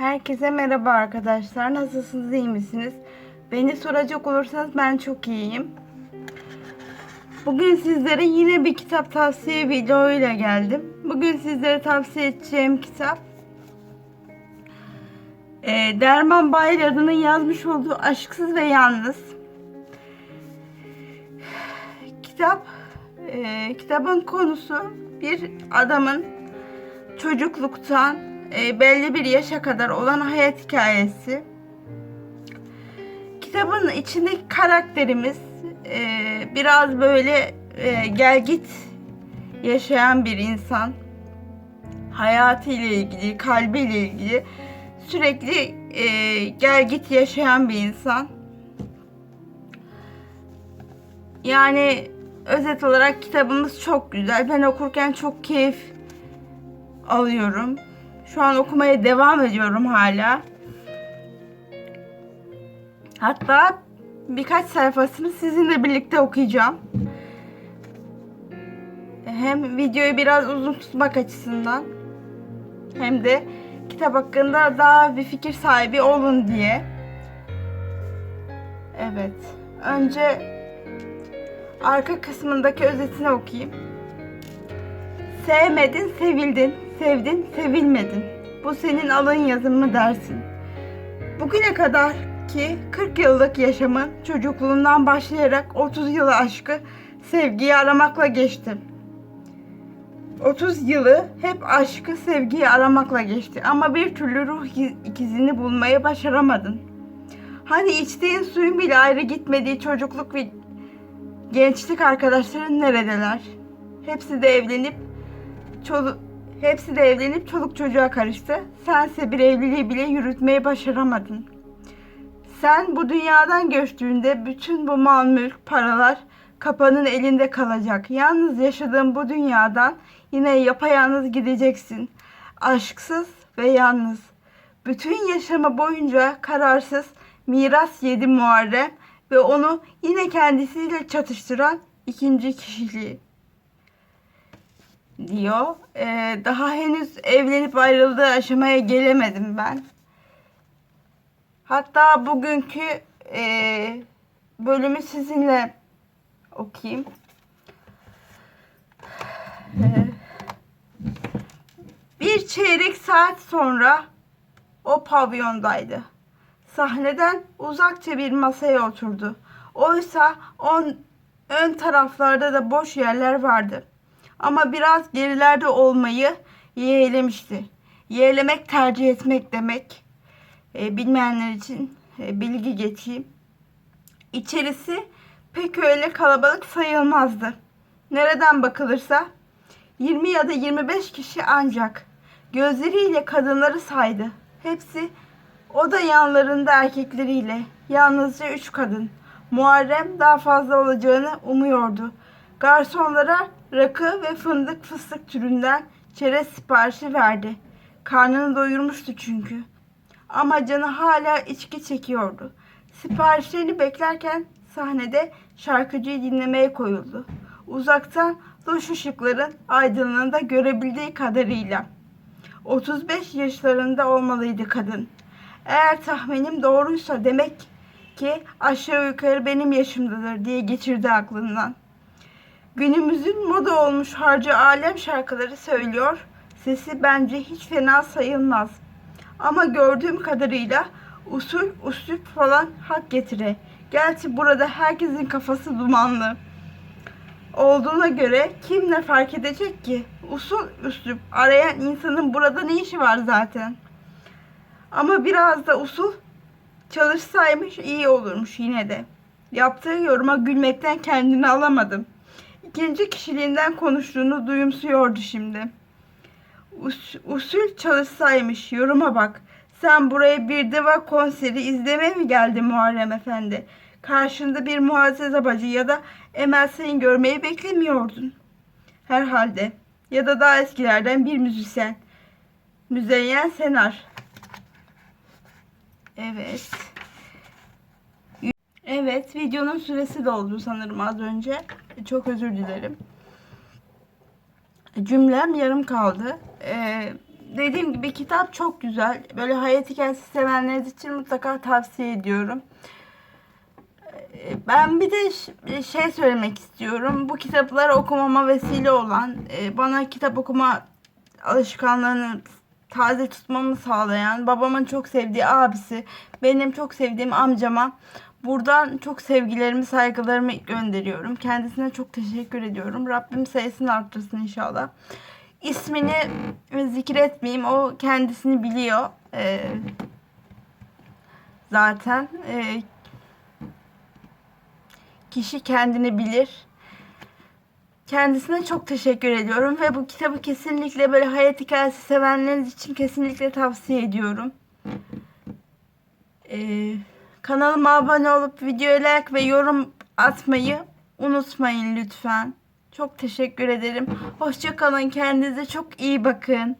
Herkese merhaba arkadaşlar. Nasılsınız, iyi misiniz? Beni soracak olursanız ben çok iyiyim. Bugün sizlere yine bir kitap tavsiye videoyla geldim. Bugün sizlere tavsiye edeceğim kitap e, Derman Bayradı'nın yazmış olduğu Aşksız ve Yalnız. Kitap e, kitabın konusu bir adamın çocukluktan e, belli bir yaşa kadar olan hayat hikayesi. Kitabın içindeki karakterimiz e, biraz böyle e, gel git yaşayan bir insan. Hayatıyla ilgili, kalbiyle ilgili sürekli e, gel git yaşayan bir insan. Yani özet olarak kitabımız çok güzel. Ben okurken çok keyif alıyorum. Şu an okumaya devam ediyorum hala. Hatta birkaç sayfasını sizinle birlikte okuyacağım. Hem videoyu biraz uzun tutmak açısından hem de kitap hakkında daha bir fikir sahibi olun diye. Evet. Önce arka kısmındaki özetini okuyayım. Sevmedin, sevildin, sevdin, sevilmedin. Bu senin alın yazın mı dersin? Bugüne kadar ki 40 yıllık yaşamın çocukluğundan başlayarak 30 yılı aşkı sevgiyi aramakla geçti. 30 yılı hep aşkı, sevgiyi aramakla geçti ama bir türlü ruh ikizini bulmayı başaramadın. Hani içtiğin suyun bile ayrı gitmediği çocukluk ve gençlik arkadaşların neredeler? Hepsi de evlenip çoluk hepsi de evlenip çoluk çocuğa karıştı. Sense bir evliliği bile yürütmeyi başaramadın. Sen bu dünyadan göçtüğünde bütün bu mal mülk, paralar kapanın elinde kalacak. Yalnız yaşadığın bu dünyadan yine yapayalnız gideceksin. Aşksız ve yalnız. Bütün yaşamı boyunca kararsız miras yedi Muharrem ve onu yine kendisiyle çatıştıran ikinci kişiliği diyor. Ee, daha henüz evlenip ayrıldığı aşamaya gelemedim ben. Hatta bugünkü e, bölümü sizinle okuyayım. Ee, bir çeyrek saat sonra o pavyondaydı. Sahneden uzakça bir masaya oturdu. Oysa on, ön taraflarda da boş yerler vardı. Ama biraz gerilerde olmayı yeğlemişti. Yeğlemek tercih etmek demek. E, bilmeyenler için e, bilgi geçeyim. İçerisi pek öyle kalabalık sayılmazdı. Nereden bakılırsa 20 ya da 25 kişi ancak gözleriyle kadınları saydı. Hepsi o da yanlarında erkekleriyle. Yalnızca üç kadın. Muharrem daha fazla olacağını umuyordu. Garsonlara rakı ve fındık fıstık türünden çerez siparişi verdi. Karnını doyurmuştu çünkü. Ama canı hala içki çekiyordu. Siparişlerini beklerken sahnede şarkıcıyı dinlemeye koyuldu. Uzaktan loş ışıkların aydınlığında görebildiği kadarıyla. 35 yaşlarında olmalıydı kadın. Eğer tahminim doğruysa demek ki aşağı yukarı benim yaşımdadır diye geçirdi aklından. Günümüzün moda olmuş harcı alem şarkıları söylüyor. Sesi bence hiç fena sayılmaz. Ama gördüğüm kadarıyla usul üslup falan hak getire. Gerçi burada herkesin kafası dumanlı. Olduğuna göre kim ne fark edecek ki? Usul üslup arayan insanın burada ne işi var zaten? Ama biraz da usul çalışsaymış iyi olurmuş yine de. Yaptığı yoruma gülmekten kendini alamadım. İkinci kişiliğinden konuştuğunu duyumsuyordu şimdi. Us usul çalışsaymış yoruma bak. Sen buraya bir diva konseri izlemeye mi geldin Muharrem Efendi? Karşında bir muazzez bacı ya da Emel seni görmeyi beklemiyordun. Herhalde. Ya da daha eskilerden bir müzisyen. Müzeyyen Senar. Evet. Evet, videonun süresi doldu sanırım az önce. Çok özür dilerim. Cümlem yarım kaldı. Ee, dediğim gibi kitap çok güzel. Böyle hayat hikayesi sevenler için mutlaka tavsiye ediyorum. Ee, Ben bir de ş- şey söylemek istiyorum. Bu kitapları okumama vesile olan, e, bana kitap okuma alışkanlığını taze tutmamı sağlayan, babamın çok sevdiği abisi, benim çok sevdiğim amcama buradan çok sevgilerimi, saygılarımı gönderiyorum. Kendisine çok teşekkür ediyorum. Rabbim sayısını arttırsın inşallah. İsmini zikretmeyeyim. O kendisini biliyor. Ee, zaten. Ee, kişi kendini bilir. Kendisine çok teşekkür ediyorum ve bu kitabı kesinlikle böyle hayat hikayesi sevenleriniz için kesinlikle tavsiye ediyorum. Ee, kanalıma abone olup videoya like ve yorum atmayı unutmayın lütfen. Çok teşekkür ederim. Hoşça kalın. Kendinize çok iyi bakın.